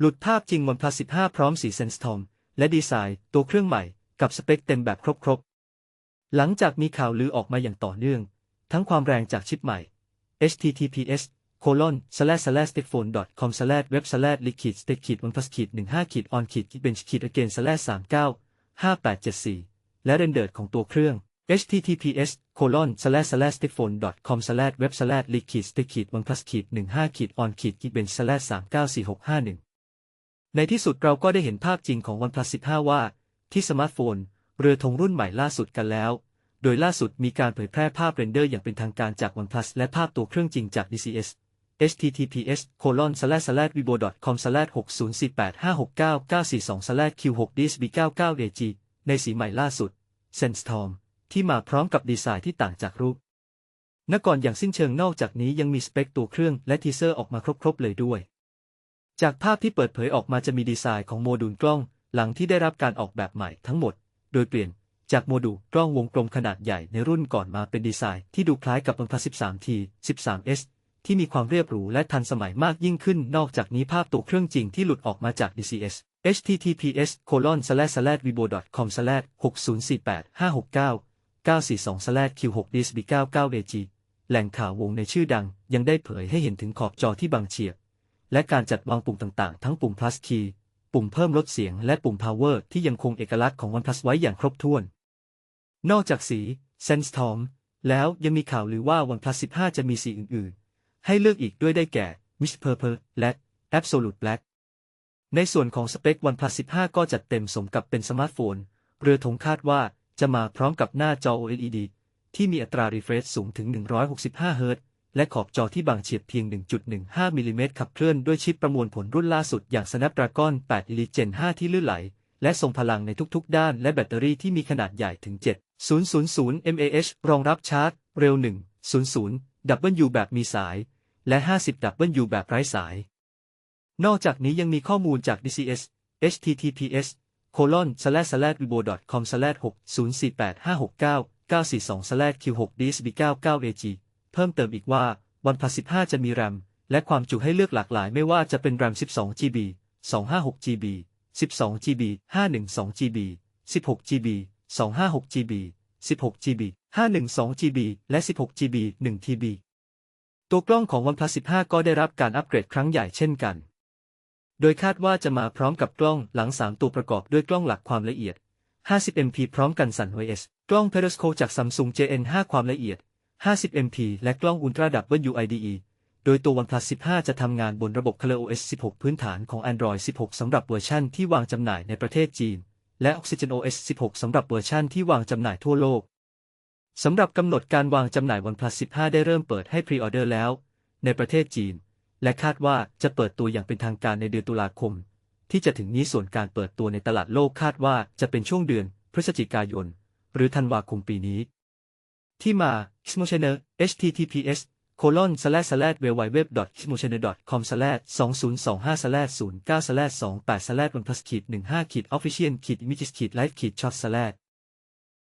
หลุดภาพจริง OnePlus 15 พร้อมสีเซนส์ทอม และดีไซน์ตัวเครื่องใหม่กับสเปคเต็มแบบครบๆ หลังจากมีข่าวลือออกมาอย่างต่อเนื่อง ทั้งความแรงจากชิปใหม่ https colon slash slash stickphone com slash web slash liquid stick ขีด oneplus ขีด15ขีด on ขีด bench ขีด again slash 39 5874 และเรนเดอร์ของตัวเครื่อง https colon slash slash stickphone com slash web slash liquid stick ขีด oneplus ขีด15ขีด on ขีด bench slash 394651 ในที่สุดเราก็ได้เห็นภาพจริงของ OnePlus 15 ว่า ที่สมาร์ทโฟน เรือธงรุ่นใหม่ล่าสุดกันแล้ว โดยล่าสุดมีการเผยแพร่ภาพเรนเดอร์อย่างเป็นทางการจาก OnePlus และภาพตัวเครื่องจริงจาก DCS https colon slash slash vivo com slash 6048569942 slash q 6 dsb 99 ag ในสีใหม่ล่าสุด Sandstorm ที่มาพร้อมกับดีไซน์ที่ต่างจากรูปนก่อนอย่างสิ้นเชิงนอกจากนี้ยังมีสเปคตัวเครื่องและทีเซอร์ออกมาครบๆเลยด้วย จากภาพที่เปิดเผยออกมาจะมีดีไซน์ของโมดูลกล้อง หลังที่ได้รับการออกแบบใหม่ทั้งหมด โดยเปลี่ยนจากโมดูลกล้องวงกลมขนาดใหญ่ในรุ่นก่อนมาเป็นดีไซน์ที่ดูคล้ายกับ OnePlus 13T 13S ที่มีความเรียบหรูและทันสมัยมากยิ่งขึ้น นอกจากนี้ภาพตัวเครื่องจริงที่หลุดออกมาจาก DCS https colon slash slash vivo com slash 6048 569 942 slash q 6 dsb 99 ag แหล่งข่าววงในชื่อดังยังได้เผยให้เห็นถึงขอบจอที่บางเฉียบ และการจัดวางปุ่มต่างๆ ทั้งปุ่ม plus key ปุ่มเพิ่มลดเสียง และปุ่ม power ที่ยังคงเอกลักษณ์ของ OnePlus ไว้อย่างครบถ้วน นอกจากสี Sandstorm แล้วยังมีข่าวลือว่า OnePlus 15 จะมีสีอื่นๆ ให้เลือกอีกด้วยได้แก่ Mist Purple และ Absolute Black ในส่วนของสเปค OnePlus 15 ก็จัดเต็มสมกับเป็นสมาร์ทโฟน เรือธงคาดว่าจะมาพร้อมกับหน้าจอ OLED ที่มีอัตรา refresh สูงถึง 165เฮิรต์ และขอบจอที่บางเฉียบเพียง 1.15มิลลิเมตรขับเคลื่อนด้วยชิปประมวลผลรุ่นล่าสุดอย่าง Snapdragon 8 Elite Gen 5 ที่ลื่นไหล และทรงพลังในทุกๆ ด้าน และแบตเตอรี่ที่มีขนาดใหญ่ถึง 7,000 mAh รองรับชาร์จ เร็ว 100 W แบบมีสาย และ 50 W แบบไร้สาย นอกจากนี้ยังมีข้อมูลจาก DCS https colon slash slash vivo com slash 6048 569 942 slash q 6 dsb 99 ag เพิ่มเติมอีกว่า OnePlus 15 จะมี RAM และความจุให้เลือกหลากหลายไม่ว่าจะเป็น RAM 12 GB 256 GB 12 GB 512 GB 16 GB 256 GB 16 GB 512 GB และ 16 GB 1 TB ตัวกล้องของ OnePlus 15 ก็ได้รับการอัปเกรดครั้งใหญ่เช่นกัน โดยคาดว่าจะมาพร้อมกับกล้องหลัง 3 ตัวประกอบด้วยกล้องหลักความละเอียด 50MP พร้อมกันสั่น OS กล้อง Periscope จาก Samsung JN5 ความละเอียด 50MP และกล้อง Ultra WIDE โดยตัว OnePlus 15 จะทำงานบนระบบ ColorOS 16 พื้นฐานของ Android 16 สำหรับเวอร์ชันที่วางจำหน่ายในประเทศจีน และ OxygenOS 16 สำหรับเวอร์ชันที่วางจำหน่ายทั่วโลก สำหรับกำหนดการวางจำหน่าย OnePlus 15 ได้เริ่มเปิดให้พรีออเดอร์แล้ว ในประเทศจีน และคาดว่าจะเปิดตัวอย่างเป็นทางการในเดือนตุลาคม ที่จะถึงนี้ส่วนการเปิดตัวในตลาดโลกคาดว่าจะเป็นช่วงเดือน พฤศจิกายน หรือธันวาคมปีนี้ ที่มา h i s m o c h a n e r https colon slash slash www h i s m o c h a n e r com slash 2025 slash 09 slash 28 slash oneplus ขีด15ขีด official ขีด images ขีด live ขีด shot slash